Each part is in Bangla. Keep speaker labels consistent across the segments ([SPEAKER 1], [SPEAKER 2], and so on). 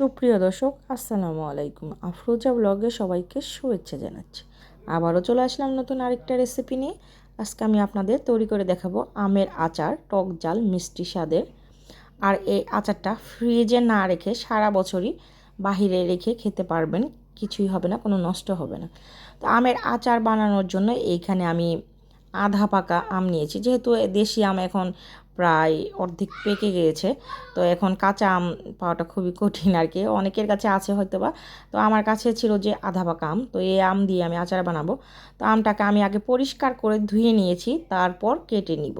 [SPEAKER 1] সুপ্রিয় দর্শক, আসসালামু আলাইকুম। আফরোজা ব্লগে সবাইকে শুভেচ্ছা জানাচ্ছি। আবারও চলে আসলাম নতুন আরেকটা রেসিপি নিয়ে। আজকে আমি আপনাদের তৈরি করে দেখাবো আমের আচার, টক জাল, মিষ্টি স্বাদের। আর এই আচারটা ফ্রিজে না রেখে সারা বছরই বাহিরে রেখে খেতে পারবেন, কিছুই হবে না, কোনো নষ্ট হবে না। তো আমের আচার বানানোর জন্য এইখানে আমি আধা পাকা আম নিয়েছি। যেহেতু দেশি আম এখন প্রায় অর্ধেক পেকে গিয়েছে। তো এখন কাঁচা আম পাওয়াটা খুবই কঠিন আর কি। অনেকের কাছে আছে হয়তো বা তো আমার কাছে ছিল যে আধা পাকা আম। তো এই আম দিয়ে আমি আচার বানাবো। তো আমটাকে আমি আগে পরিষ্কার করে ধুয়ে নিয়েছি, তারপর কেটে নিব।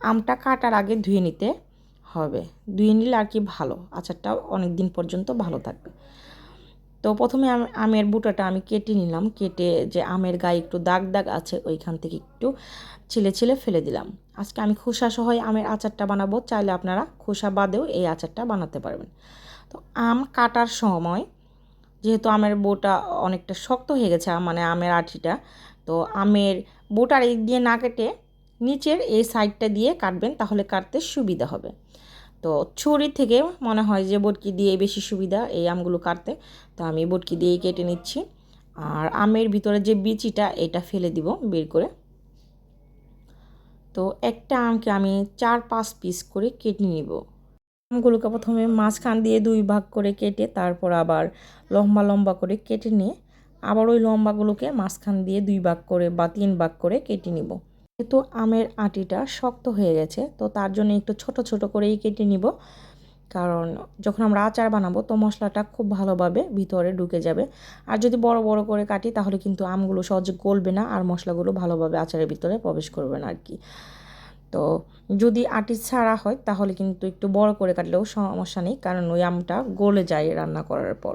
[SPEAKER 1] আমটা কাটার আগে ধুয়ে নিতে হবে। ধুয়ে নিলে আর কি ভালো। আচারটা অনেক দিন পর্যন্ত ভালো থাকবে। তো প্রথমে আমের বুটাটা আমি কেটে নিলাম, কেটে যে আমের গায়ে একটু দাগ দাগ আছে ওইখান থেকে একটু ছিলে ছিলে ফেলে দিলাম। আজকে আমি খোসা সহ আমের আচারটা বানাবো, চাইলে আপনারা খোসা বাদেও এই আচারটা বানাতে পারবেন। তো আম কাটার সময়, যেহেতু আমের বোটা অনেকটা শক্ত হয়ে গেছে মানে আমের আঠিটা তো আমের বোটার এই দিয়ে না কেটে নিচের এই সাইডটা দিয়ে কাটবেন, তাহলে কাটতে সুবিধা হবে। তো ছুরি থেকে মনে হয় যে বটকি দিয়ে বেশি সুবিধা এই আমগুলো কাটতে। তো আমি বটকি দিয়েই কেটে নিচ্ছি। আর আমের ভিতরে যে বিচিটা, এটা ফেলে দিব বের করে। তো একটা আমকে আমি চার পাঁচ পিস করে কেটে নিব। আমগুলোকে প্রথমে মাঝখান দিয়ে দুই ভাগ করে কেটে, তারপর আবার লম্বা লম্বা করে কেটে নিয়ে, আবার ওই লম্বাগুলোকে মাঝখান দিয়ে দুই ভাগ করে বা তিন ভাগ করে কেটে নিব। যেহেতু আমের আটিটা শক্ত হয়ে গেছে, তো তার জন্য একটু ছোট ছোট করেই কেটে নিব। কারণ যখন আমরা আচার বানাবো, তো মশলাটা খুব ভালোভাবে ভিতরে ঢুকে যাবে। আর যদি বড় বড় করে কাটি, তাহলে কিন্তু আমগুলো সহজে গলবে না আর মশলাগুলো ভালোভাবে আচারের ভিতরে প্রবেশ করবে না আর কি তো যদি আটি ছাড়া হয়, তাহলে কিন্তু একটু বড় করে কাটলেও সমস্যা নেই, কারণ ওই আমটা গলে যায় রান্না করার পর।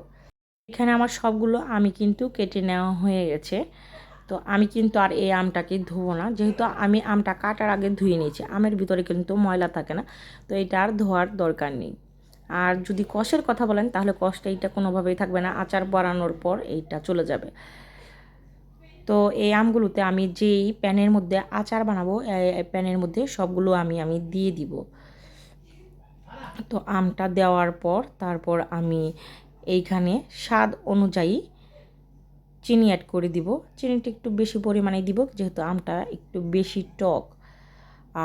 [SPEAKER 1] এখানে আমার সবগুলো আমি কিন্তু কেটে নেওয়া হয়ে গেছে। তো আমি কিন্তু আর এই আমটাকে ধুবো না। যেহেতু আমি আমটা কাটার আগে ধুয়ে নিয়েছি, আমের ভিতরে কিন্তু ময়লা থাকে না, তো এটা আর ধোয়ার দরকার নেই। আর যদি কষের কথা বলেন, তাহলে কষটা এইটা কোনোভাবেই থাকবে না, আচার বাড়ানোর পর এইটা চলে যাবে। তো এই আমগুলোতে আমি যেই প্যানের মধ্যে আচার বানাবো প্যানের মধ্যে সবগুলো আমি আমি দিয়ে দিব। তো আমটা দেওয়ার পর, তারপর আমি এইখানে স্বাদ অনুযায়ী চিনি অ্যাড করে দিব। চিনিটা একটু বেশি পরিমাণে দিব, যেহেতু আমটা একটু বেশি টক।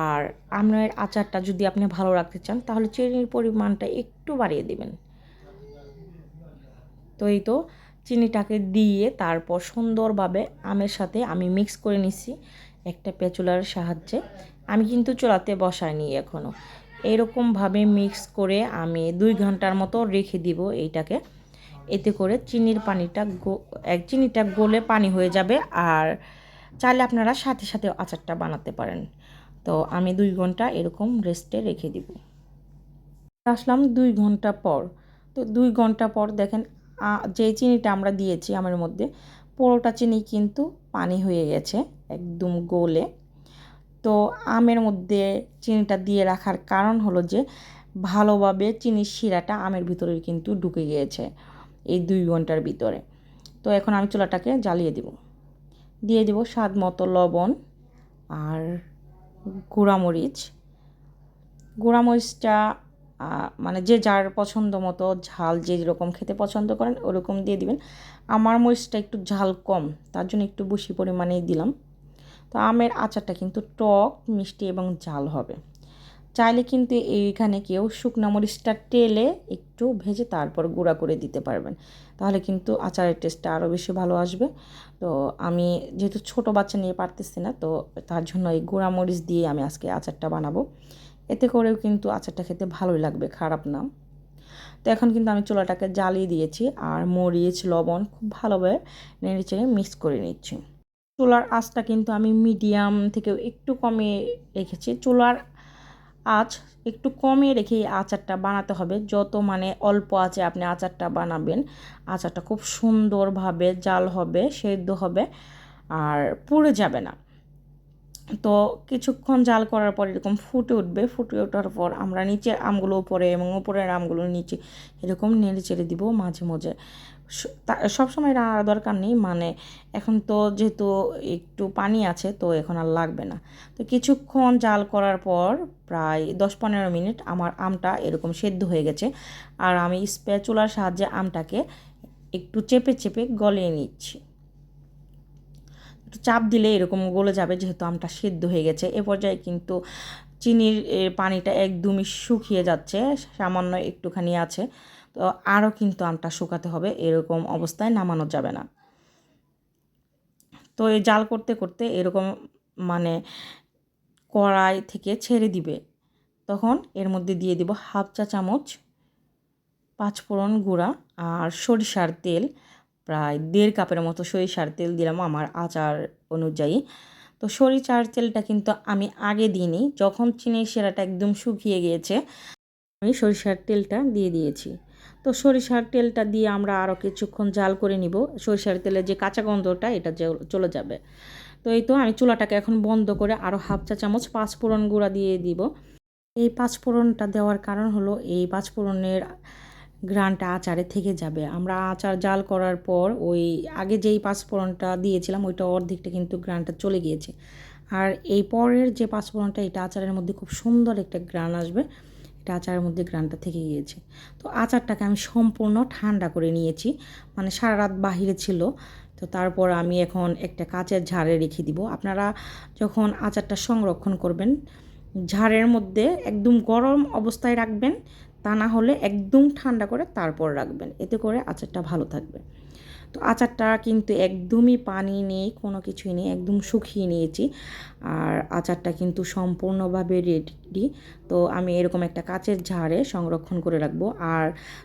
[SPEAKER 1] আর আপনার আচারটা যদি আপনি ভালো রাখতে চান, তাহলে চিনির পরিমাণটা একটু বাড়িয়ে দেবেন। তো এই তো চিনিটাকে দিয়ে তারপর সুন্দরভাবে আমের সাথে আমি মিক্স করে নিছি একটা পেঁচুলার সাহায্যে। আমি কিন্তু চুলাতে বসাইনি এখনও এরকমভাবে মিক্স করে আমি দুই ঘণ্টার মতো রেখে দিব এইটাকে। এতে করে চিনির পানিটা এক চিনিটা গলে পানি হয়ে যাবে আর চাইলে আপনারা সাথে সাথে আচারটা বানাতে পারেন। তো আমি দুই ঘণ্টা এরকম রেস্টে রেখে দিব। আসলাম দুই ঘণ্টা পর। তো দুই ঘণ্টা পর দেখেন যে চিনিটা আমরা দিয়েছি আমার মধ্যে, পুরোটা চিনি কিন্তু পানি হয়ে গেছে, একদম গোলে। তো আমের মধ্যে চিনিটা দিয়ে রাখার কারণ হলো যে, ভালোভাবে চিনির শিরাটা আমের ভিতরে কিন্তু ঢুকে গিয়েছে। এই দুই ঘণ্টার ভিতরে। তো এখন আমি চুলাটাকে জ্বালিয়ে দিব। দিয়ে দিব স্বাদ মতো লবণ আর গুঁড়ামরিচ। গুঁড়ামরিচটা মানে যে যার পছন্দ মতো ঝাল, যে যেরকম খেতে পছন্দ করেন ওরকম দিয়ে দিবেন। আমার মরিচটা একটু ঝাল কম, তার জন্য একটু বেশি পরিমাণেই দিলাম। তো আমের আচারটা কিন্তু টক, মিষ্টি এবং ঝাল হবে। চাইলে কিন্তু এইখানে কেউ শুকনো মরিচটা টেলে একটু ভেজে তারপর গুঁড়া করে দিতে পারবেন। তাহলে কিন্তু আচারের টেস্টটা আরও বেশি ভালো আসবে। তো আমি যেহেতু ছোট বাচ্চা নিয়ে পারতেছি না, তো তার জন্য এই গুঁড়া মরিচ দিয়ে আমি আজকে আচারটা বানাবো। এতে করেও কিন্তু আচারটা খেতে ভালোই লাগবে, খারাপ না। তো এখন কিন্তু আমি চুলাটাকে জ্বালিয়ে দিয়েছি আর মরিচ, লবণ খুব ভালোভাবে নেড়ে চেড়ে মিক্স করে নিচ্ছি। চুলার আঁচটা কিন্তু আমি মিডিয়াম থেকে একটু কমে রেখেছি। চুলার আঁচ একটু কমিয়ে রেখে এই আচারটা বানাতে হবে। যত মানে অল্প আছে আপনি আচারটা বানাবেন, আচারটা খুব সুন্দরভাবে জাল হবে, সেদ্ধ হবে আর পুড়ে যাবে না। তো কিছুক্ষণ জাল করার পর এরকম ফুটে উঠবে। ফুটে ওঠার পর আমরা নিচের আমগুলো উপরে এবং উপরের আমগুলো নিচে এরকম নেড়ে চেড়ে দিব মাঝে মাঝে সবসময় রান্নার দরকার নেই মানে এখন তো যেহেতু একটু পানি আছে, তো এখন আর লাগবে না। তো কিছুক্ষণ জাল করার পর প্রায় দশ পনেরো মিনিট আমার আমটা এরকম সেদ্ধ হয়ে গেছে, আর আমি স্প্যাচুলার সাহায্যে আমটাকে একটু চেপে চেপে গলিয়ে নিচ্ছি। একটু চাপ দিলে এরকম গলে যাবে যেহেতু আমটা সেদ্ধ হয়ে গেছে। এ পর্যায়ে কিন্তু চিনির পানিটা একদমই শুকিয়ে যাচ্ছে, সামান্য একটুখানি আছে। তো আরও কিন্তু আমটা শুকাতে হবে, এরকম অবস্থায় নামানো যাবে না। তো এই জাল করতে করতে এরকম মানে কড়াই থেকে ছেড়ে দিবে, তখন এর মধ্যে দিয়ে দিব হাফ চা চামচ পাঁচফোড়ন গুঁড়া আর সরিষার তেল, প্রায় দেড় কাপের মতো সরিষার তেল দিলাম আমার আচার অনুযায়ী। তো সরিষার তেলটা কিন্তু আমি আগে দিইনি, যখন চিনি সেরাটা একদম শুকিয়ে গিয়েছে, আমি সরিষার তেলটা দিয়ে দিয়েছি। তো সরিষার তেলটা দিয়ে আমরা আরও কিছুক্ষণ জাল করে নিব। সরিষার তেলের যে কাঁচা গন্ধটা, এটা চলে যাবে। তো এই তো আমি চুলাটাকে এখন বন্ধ করে আরও হাফ চা চামচ পাঁচফোড়ন গুঁড়া দিয়ে দিব। এই পাঁচফোড়নটা দেওয়ার কারণ হলো, এই পাঁচফোড়নের গ্রানটা আচারে থেকে যাবে। আমরা আচার জাল করার পর ওই আগে যেই পাঁচফোড়নটা দিয়েছিলাম, ওইটা অর্ধেকটা কিন্তু গ্রানটা চলে গিয়েছে। আর এই পরের যে পাঁচফোড়নটা, এটা আচারের মধ্যে খুব সুন্দর একটা গ্রান আসবে। এটা আচারের মধ্যে গ্রানটা থেকে গিয়েছে। তো আচারটাকে আমি সম্পূর্ণ ঠান্ডা করে নিয়েছি। মানে সারা রাত বাহিরে ছিল। তো তারপর আমি এখন একটা কাচের ঝাড়ে রেখে দিব। আপনারা যখন আচারটা সংরক্ষণ করবেন, ঝাড়ের মধ্যে একদম গরম অবস্থায় রাখবেন। তা না হলে একদম ঠান্ডা করে তারপর রাখবেন। এতে করে আচারটা ভালো থাকবে। তো আচারটা কিন্তু একদমই পানি নেই, কোনো কিছুই নেই, একদম শুকিয়ে নিয়েছি। আর আচারটা কিন্তু সম্পূর্ণভাবে রেডি তো আমি এরকম একটা কাচের ঝাড়ে সংরক্ষণ করে রাখব। আর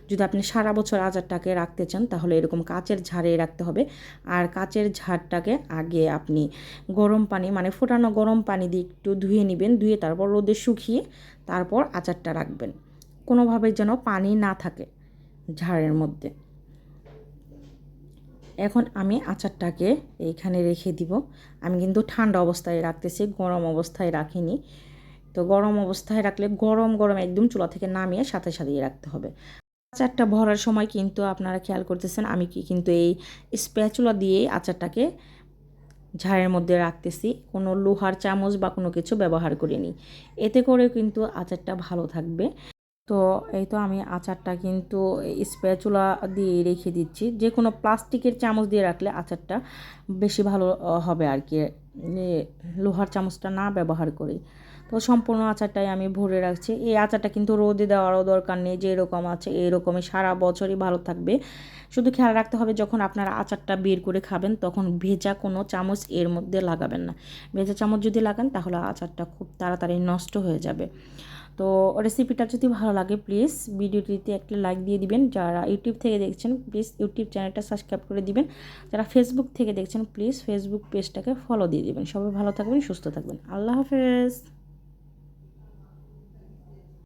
[SPEAKER 1] যদি আপনি সারা বছর আচারটাকে রাখতে চান, তাহলে এরকম কাচের ঝাড়ে রাখতে হবে। আর কাচের ঝাড়টাকে আগে আপনি গরম পানি মানে ফোটানো গরম পানি দিয়ে একটু ধুয়ে নেবেন, ধুয়ে তারপর রোদে শুকিয়ে তারপর আচারটা রাখবেন। কোনোভাবে যেন পানি না থাকে ঝাড়ের মধ্যে। এখন আমি আচারটাকে এইখানে রেখে দিব। আমি কিন্তু ঠান্ডা অবস্থায় রাখতেছি, গরম অবস্থায় রাখিনি। তো গরম অবস্থায় রাখলে গরম গরম একদম চুলা থেকে নামিয়ে সাথে সাথেই রাখতে হবে। আচারটা ভরার সময় কিন্তু আপনারা খেয়াল করতেছেন, আমি কি কিন্তু এই স্প্যাচুলা দিয়ে আচারটাকে ঝাড়ের মধ্যে রাখতেছি। কোনো লোহার চামচ বা কোনো কিছু ব্যবহার করিনি। এতে করে কিন্তু আচারটা ভালো থাকবে। তো এই তো আমি আচারটা কিন্তু স্প্যাচুলা দিয়ে রেখে দিচ্ছি। যে কোনো প্লাস্টিকের চামচ দিয়ে রাখলে আচারটা বেশি ভালো হবে আর কি। লোহার চামচটা না ব্যবহার করি। তো সম্পূর্ণ আচারটাই আমি ভরে রাখছি। এই আচারটা কিন্তু রোদে দেওয়ারও দরকার নেই যে এরকম আছে এরকমই সারা বছরই ভালো থাকবে। শুধু খেয়াল রাখতে হবে যখন আপনারা আচারটা বের করে খাবেন তখন ভেজা কোনো চামচ এর মধ্যে লাগাবেন না। ভেজা চামচ যদি লাগান তাহলে আচারটা খুব তাড়াতাড়ি নষ্ট হয়ে যাবে। তো রেসিপিটা যদি ভালো লাগে প্লিজ ভিডিওটিতে একটা লাইক দিয়ে দিবেন। যারা ইউটিউব থেকে দেখছেন প্লিজ ইউটিউব চ্যানেলটা সাবস্ক্রাইব করে দিবেন। যারা ফেসবুক থেকে দেখছেন প্লিজ ফেসবুক পেজটাকে ফলো দিয়ে দিবেন। সবাই ভালো থাকবেন, সুস্থ থাকবেন। আল্লাহ হাফেজ।